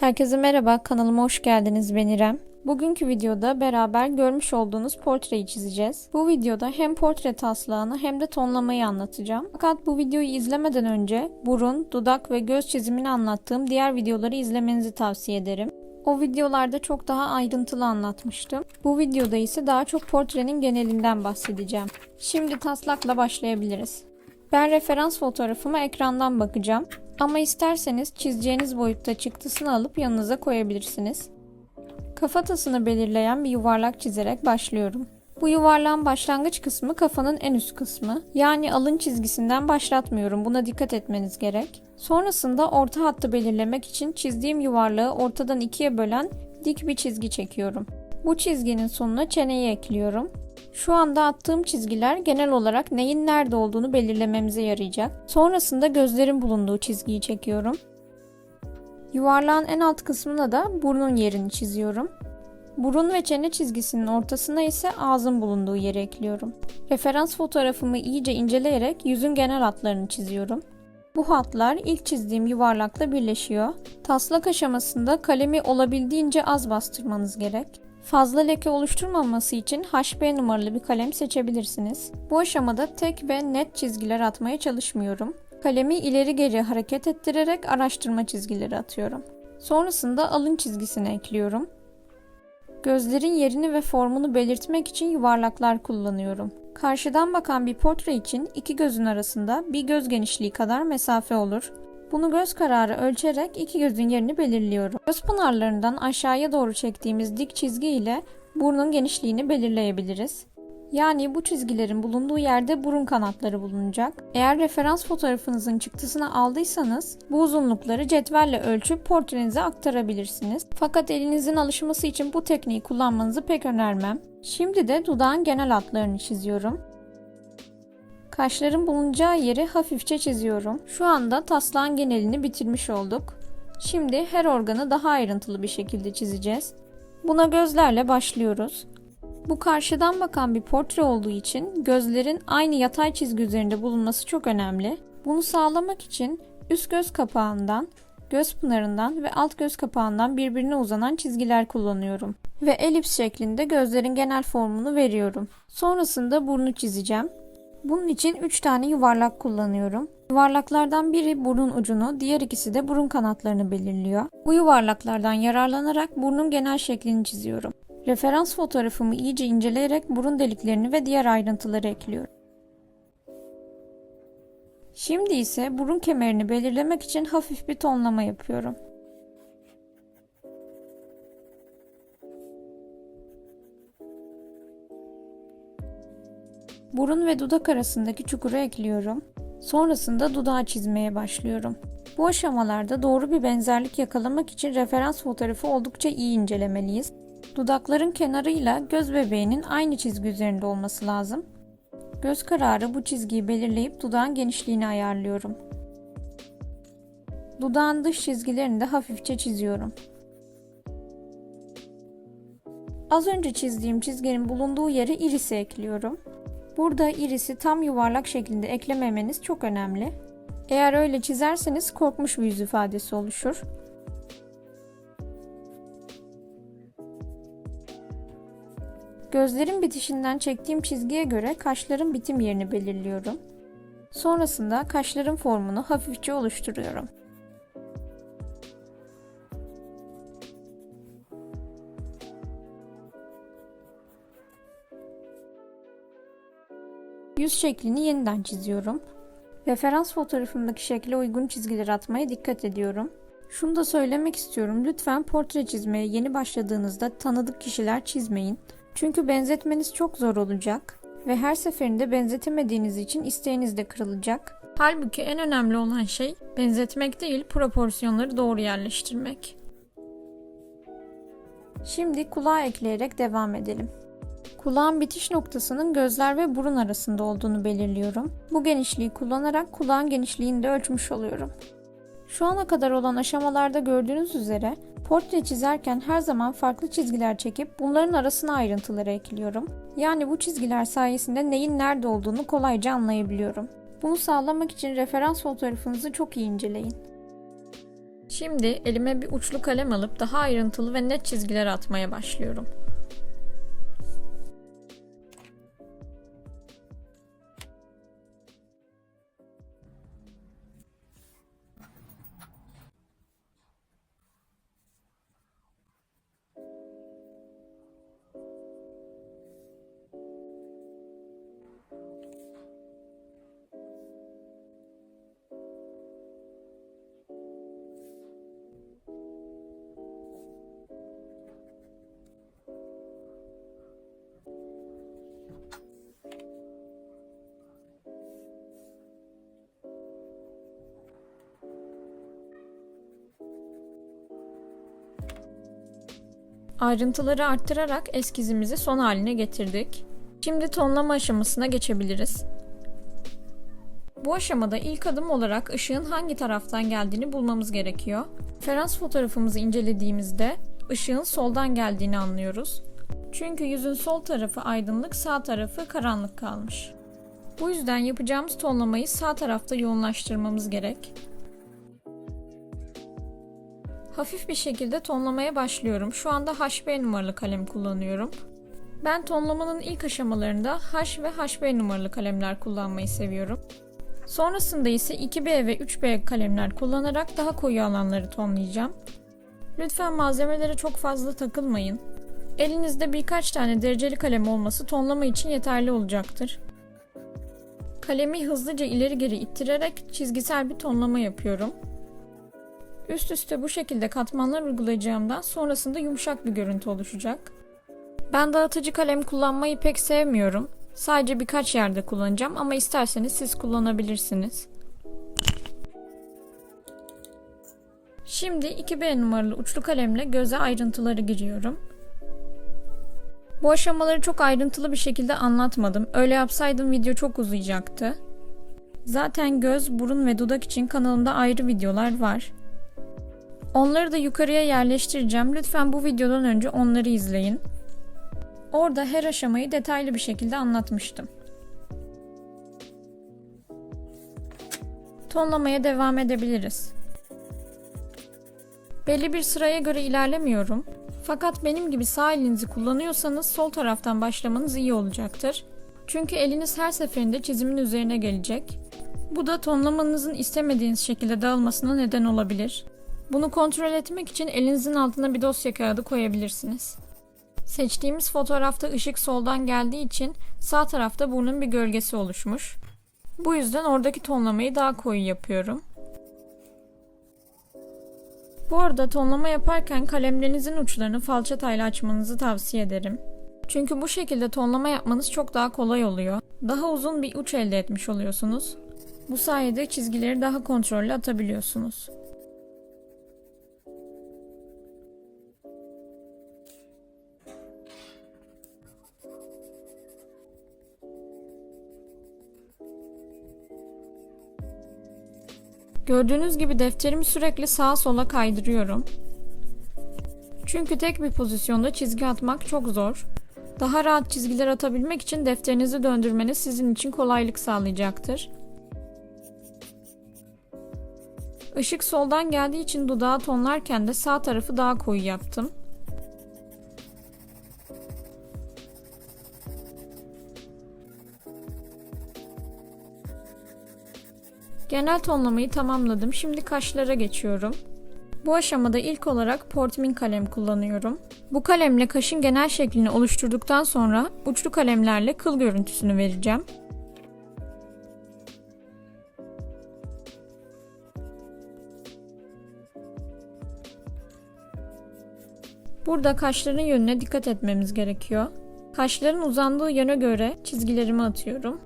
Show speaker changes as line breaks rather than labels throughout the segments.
Herkese merhaba, kanalıma hoş geldiniz. Ben İrem. Bugünkü videoda beraber görmüş olduğunuz portreyi çizeceğiz. Bu videoda hem portre taslağını hem de tonlamayı anlatacağım. Fakat bu videoyu izlemeden önce burun, dudak ve göz çizimini anlattığım diğer videoları izlemenizi tavsiye ederim. O videolarda çok daha ayrıntılı anlatmıştım. Bu videoda ise daha çok portrenin genelinden bahsedeceğim. Şimdi taslakla başlayabiliriz. Ben referans fotoğrafıma ekrandan bakacağım. Ama isterseniz çizeceğiniz boyutta çıktısını alıp yanınıza koyabilirsiniz. Kafatasını belirleyen bir yuvarlak çizerek başlıyorum. Bu yuvarlağın başlangıç kısmı kafanın en üst kısmı. Yani alın çizgisinden başlatmıyorum. Buna dikkat etmeniz gerek. Sonrasında orta hattı belirlemek için çizdiğim yuvarlağı ortadan ikiye bölen dik bir çizgi çekiyorum. Bu çizginin sonuna çeneyi ekliyorum. Şu anda attığım çizgiler genel olarak neyin nerede olduğunu belirlememize yarayacak. Sonrasında gözlerin bulunduğu çizgiyi çekiyorum. Yuvarlağın en alt kısmına da burnun yerini çiziyorum. Burun ve çene çizgisinin ortasına ise ağzın bulunduğu yeri ekliyorum. Referans fotoğrafımı iyice inceleyerek yüzün genel hatlarını çiziyorum. Bu hatlar ilk çizdiğim yuvarlakla birleşiyor. Taslak aşamasında kalemi olabildiğince az bastırmanız gerek. Fazla leke oluşturmaması için HB numaralı bir kalem seçebilirsiniz. Bu aşamada tek ve net çizgiler atmaya çalışmıyorum. Kalemi ileri geri hareket ettirerek araştırma çizgileri atıyorum. Sonrasında alın çizgisini ekliyorum. Gözlerin yerini ve formunu belirtmek için yuvarlaklar kullanıyorum. Karşıdan bakan bir portre için iki gözün arasında bir göz genişliği kadar mesafe olur. Bunu göz kararı ölçerek iki gözün yerini belirliyorum. Göz pınarlarından aşağıya doğru çektiğimiz dik çizgi ile burnun genişliğini belirleyebiliriz. Yani bu çizgilerin bulunduğu yerde burun kanatları bulunacak. Eğer referans fotoğrafınızın çıktısını aldıysanız bu uzunlukları cetvelle ölçüp portrenize aktarabilirsiniz. Fakat elinizin alışması için bu tekniği kullanmanızı pek önermem. Şimdi de dudağın genel hatlarını çiziyorum. Kaşların bulunacağı yeri hafifçe çiziyorum. Şu anda taslağın genelini bitirmiş olduk. Şimdi her organı daha ayrıntılı bir şekilde çizeceğiz. Buna gözlerle başlıyoruz. Bu karşıdan bakan bir portre olduğu için gözlerin aynı yatay çizgi üzerinde bulunması çok önemli. Bunu sağlamak için üst göz kapağından, göz pınarından ve alt göz kapağından birbirine uzanan çizgiler kullanıyorum. Ve elips şeklinde gözlerin genel formunu veriyorum. Sonrasında burnu çizeceğim. Bunun için 3 tane yuvarlak kullanıyorum. Yuvarlaklardan biri burun ucunu, diğer ikisi de burun kanatlarını belirliyor. Bu yuvarlaklardan yararlanarak burnun genel şeklini çiziyorum. Referans fotoğrafımı iyice inceleyerek burun deliklerini ve diğer ayrıntıları ekliyorum. Şimdi ise burun kemerini belirlemek için hafif bir tonlama yapıyorum. Burun ve dudak arasındaki çukuru ekliyorum. Sonrasında dudağı çizmeye başlıyorum. Bu aşamalarda doğru bir benzerlik yakalamak için referans fotoğrafı oldukça iyi incelemeliyiz. Dudakların kenarıyla göz bebeğinin aynı çizgi üzerinde olması lazım. Göz kararı bu çizgiyi belirleyip dudağın genişliğini ayarlıyorum. Dudağın dış çizgilerini de hafifçe çiziyorum. Az önce çizdiğim çizginin bulunduğu yere irisi ekliyorum. Burada irisi tam yuvarlak şeklinde eklememeniz çok önemli. Eğer öyle çizerseniz korkmuş bir yüz ifadesi oluşur. Gözlerin bitişinden çektiğim çizgiye göre kaşların bitim yerini belirliyorum. Sonrasında kaşların formunu hafifçe oluşturuyorum. Yüz şeklini yeniden çiziyorum. Referans fotoğrafımdaki şekle uygun çizgiler atmaya dikkat ediyorum. Şunu da söylemek istiyorum. Lütfen portre çizmeye yeni başladığınızda tanıdık kişiler çizmeyin. Çünkü benzetmeniz çok zor olacak ve her seferinde benzetemediğiniz için isteğiniz de kırılacak. Halbuki en önemli olan şey benzetmek değil, proporsiyonları doğru yerleştirmek. Şimdi kulağı ekleyerek devam edelim. Kulağın bitiş noktasının gözler ve burun arasında olduğunu belirliyorum. Bu genişliği kullanarak kulağın genişliğini de ölçmüş oluyorum. Şu ana kadar olan aşamalarda gördüğünüz üzere portre çizerken her zaman farklı çizgiler çekip bunların arasına ayrıntıları ekliyorum. Yani bu çizgiler sayesinde neyin nerede olduğunu kolayca anlayabiliyorum. Bunu sağlamak için referans fotoğrafınızı çok iyi inceleyin. Şimdi elime bir uçlu kalem alıp daha ayrıntılı ve net çizgiler atmaya başlıyorum. Ayrıntıları arttırarak eskizimizi son haline getirdik. Şimdi tonlama aşamasına geçebiliriz. Bu aşamada ilk adım olarak ışığın hangi taraftan geldiğini bulmamız gerekiyor. Referans fotoğrafımızı incelediğimizde ışığın soldan geldiğini anlıyoruz. Çünkü yüzün sol tarafı aydınlık, sağ tarafı karanlık kalmış. Bu yüzden yapacağımız tonlamayı sağ tarafta yoğunlaştırmamız gerek. Hafif bir şekilde tonlamaya başlıyorum. Şu anda HB numaralı kalem kullanıyorum. Ben tonlamanın ilk aşamalarında H ve HB numaralı kalemler kullanmayı seviyorum. Sonrasında ise 2B ve 3B kalemler kullanarak daha koyu alanları tonlayacağım. Lütfen malzemelere çok fazla takılmayın. Elinizde birkaç tane dereceli kalem olması tonlama için yeterli olacaktır. Kalemi hızlıca ileri geri ittirerek çizgisel bir tonlama yapıyorum. Üst üste bu şekilde katmanlar uygulayacağımdan sonrasında yumuşak bir görüntü oluşacak. Ben dağıtıcı kalem kullanmayı pek sevmiyorum. Sadece birkaç yerde kullanacağım ama isterseniz siz kullanabilirsiniz. Şimdi 2B numaralı uçlu kalemle göze ayrıntıları giriyorum. Bu aşamaları çok ayrıntılı bir şekilde anlatmadım. Öyle yapsaydım video çok uzayacaktı. Zaten göz, burun ve dudak için kanalımda ayrı videolar var. Onları da yukarıya yerleştireceğim. Lütfen bu videodan önce onları izleyin. Orada her aşamayı detaylı bir şekilde anlatmıştım. Tonlamaya devam edebiliriz. Belli bir sıraya göre ilerlemiyorum. Fakat benim gibi sağ elinizi kullanıyorsanız sol taraftan başlamanız iyi olacaktır. Çünkü eliniz her seferinde çizimin üzerine gelecek. Bu da tonlamanızın istemediğiniz şekilde dağılmasına neden olabilir. Bunu kontrol etmek için elinizin altına bir dosya kağıdı koyabilirsiniz. Seçtiğimiz fotoğrafta ışık soldan geldiği için sağ tarafta burnun bir gölgesi oluşmuş. Bu yüzden oradaki tonlamayı daha koyu yapıyorum. Bu arada tonlama yaparken kalemlerinizin uçlarını falçatayla açmanızı tavsiye ederim. Çünkü bu şekilde tonlama yapmanız çok daha kolay oluyor. Daha uzun bir uç elde etmiş oluyorsunuz. Bu sayede çizgileri daha kontrollü atabiliyorsunuz. Gördüğünüz gibi defterimi sürekli sağa sola kaydırıyorum. Çünkü tek bir pozisyonda çizgi atmak çok zor. Daha rahat çizgiler atabilmek için defterinizi döndürmeniz sizin için kolaylık sağlayacaktır. Işık soldan geldiği için dudağı tonlarken de sağ tarafı daha koyu yaptım. Genel tonlamayı tamamladım. Şimdi kaşlara geçiyorum. Bu aşamada ilk olarak Portmin kalem kullanıyorum. Bu kalemle kaşın genel şeklini oluşturduktan sonra uçlu kalemlerle kıl görüntüsünü vereceğim. Burada kaşların yönüne dikkat etmemiz gerekiyor. Kaşların uzandığı yöne göre çizgilerimi atıyorum.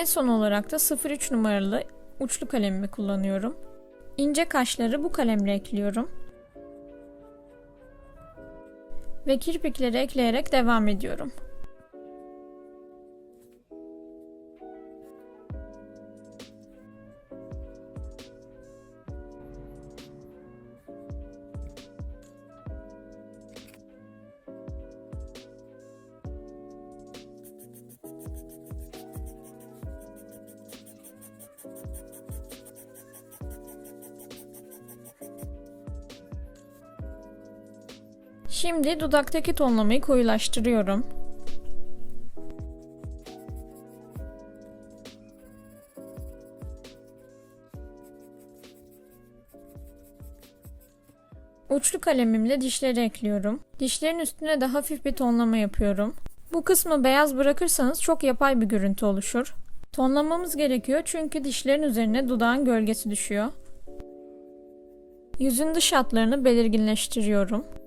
En son olarak da 03 numaralı uçlu kalemimi kullanıyorum. İnce kaşları bu kalemle ekliyorum. Ve kirpikleri ekleyerek devam ediyorum. Şimdi dudaktaki tonlamayı koyulaştırıyorum. Uçlu kalemimle dişleri ekliyorum. Dişlerin üstüne de hafif bir tonlama yapıyorum. Bu kısmı beyaz bırakırsanız çok yapay bir görüntü oluşur. Tonlamamız gerekiyor çünkü dişlerin üzerine dudağın gölgesi düşüyor. Yüzün dış hatlarını belirginleştiriyorum.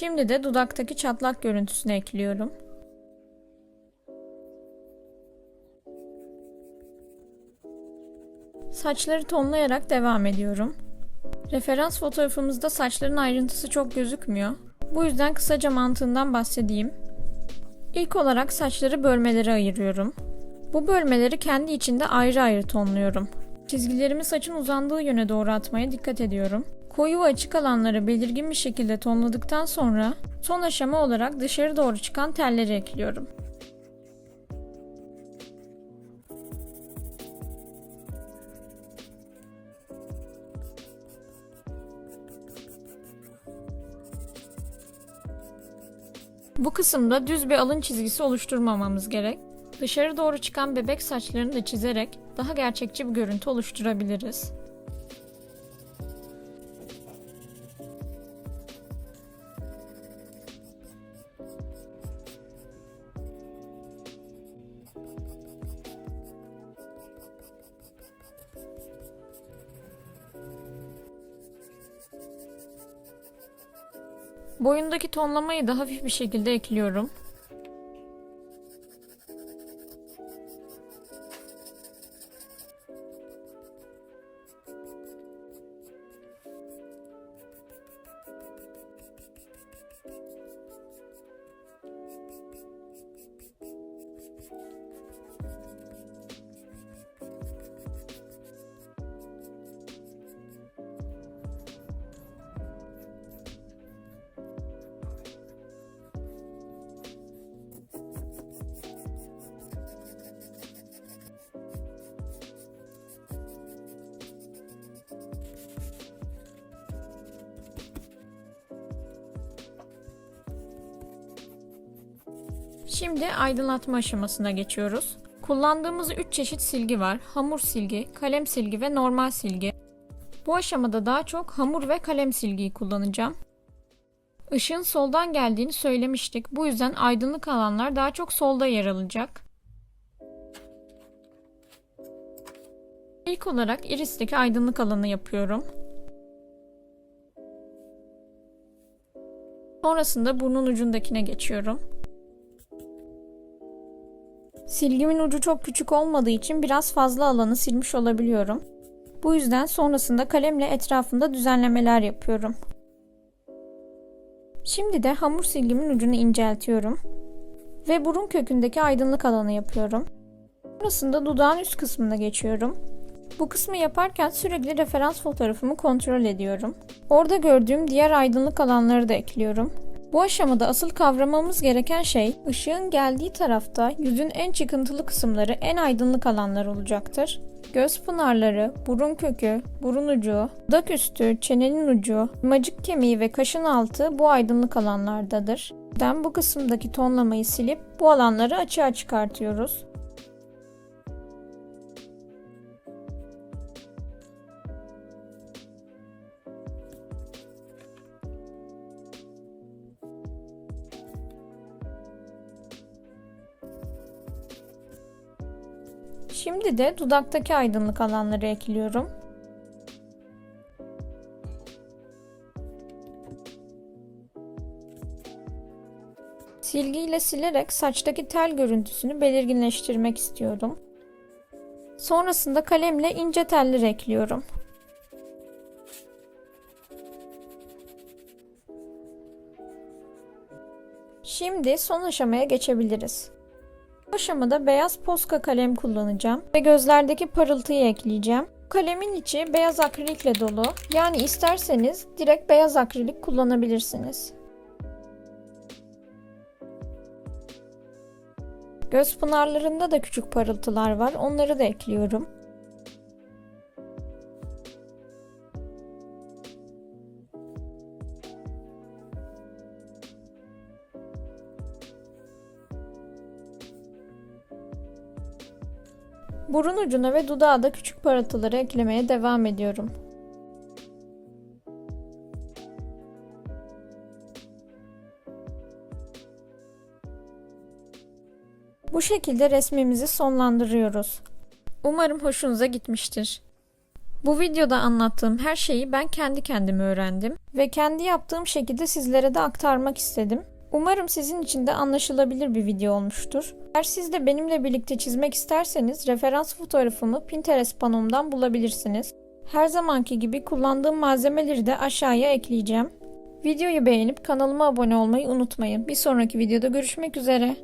Şimdi de dudaktaki çatlak görüntüsünü ekliyorum. Saçları tonlayarak devam ediyorum. Referans fotoğrafımızda saçların ayrıntısı çok gözükmüyor. Bu yüzden kısaca mantığından bahsedeyim. İlk olarak saçları bölmelere ayırıyorum. Bu bölmeleri kendi içinde ayrı ayrı tonluyorum. Çizgilerimi saçın uzandığı yöne doğru atmaya dikkat ediyorum. Koyu ve açık alanları belirgin bir şekilde tonladıktan sonra son aşama olarak dışarı doğru çıkan telleri ekliyorum. Bu kısımda düz bir alın çizgisi oluşturmamamız gerek. Dışarı doğru çıkan bebek saçlarını da çizerek daha gerçekçi bir görüntü oluşturabiliriz. Boyundaki tonlamayı da hafif bir şekilde ekliyorum. Şimdi aydınlatma aşamasına geçiyoruz. Kullandığımız 3 çeşit silgi var. Hamur silgi, kalem silgi ve normal silgi. Bu aşamada daha çok hamur ve kalem silgiyi kullanacağım. Işığın soldan geldiğini söylemiştik. Bu yüzden aydınlık alanlar daha çok solda yer alacak. İlk olarak iristeki aydınlık alanı yapıyorum. Sonrasında burnun ucundakine geçiyorum. Silgimin ucu çok küçük olmadığı için biraz fazla alanı silmiş olabiliyorum. Bu yüzden sonrasında kalemle etrafında düzenlemeler yapıyorum. Şimdi de hamur silgimin ucunu inceltiyorum. Ve burun kökündeki aydınlık alanı yapıyorum. Sonrasında dudağın üst kısmına geçiyorum. Bu kısmı yaparken sürekli referans fotoğrafımı kontrol ediyorum. Orada gördüğüm diğer aydınlık alanları da ekliyorum. Bu aşamada asıl kavramamız gereken şey ışığın geldiği tarafta yüzün en çıkıntılı kısımları en aydınlık alanlar olacaktır. Göz pınarları, burun kökü, burun ucu, dudak üstü, çenenin ucu, macık kemiği ve kaşın altı bu aydınlık alanlardadır. Ben bu kısımdaki tonlamayı silip bu alanları açığa çıkartıyoruz. Şimdi de dudaktaki aydınlık alanları ekliyorum. Silgiyle silerek saçtaki tel görüntüsünü belirginleştirmek istiyorum. Sonrasında kalemle ince teller ekliyorum. Şimdi son aşamaya geçebiliriz. Bu aşamada beyaz poska kalem kullanacağım ve gözlerdeki parıltıyı ekleyeceğim. Kalemin içi beyaz akrilikle dolu. Yani isterseniz direkt beyaz akrilik kullanabilirsiniz. Göz pınarlarında da küçük parıltılar var. Onları da ekliyorum. Burun ucuna ve dudağa da küçük parıltıları eklemeye devam ediyorum. Bu şekilde resmimizi sonlandırıyoruz. Umarım hoşunuza gitmiştir. Bu videoda anlattığım her şeyi ben kendi kendime öğrendim ve kendi yaptığım şekilde sizlere de aktarmak istedim. Umarım sizin için de anlaşılabilir bir video olmuştur. Eğer siz de benimle birlikte çizmek isterseniz referans fotoğrafımı Pinterest panomdan bulabilirsiniz. Her zamanki gibi kullandığım malzemeleri de aşağıya ekleyeceğim. Videoyu beğenip kanalıma abone olmayı unutmayın. Bir sonraki videoda görüşmek üzere.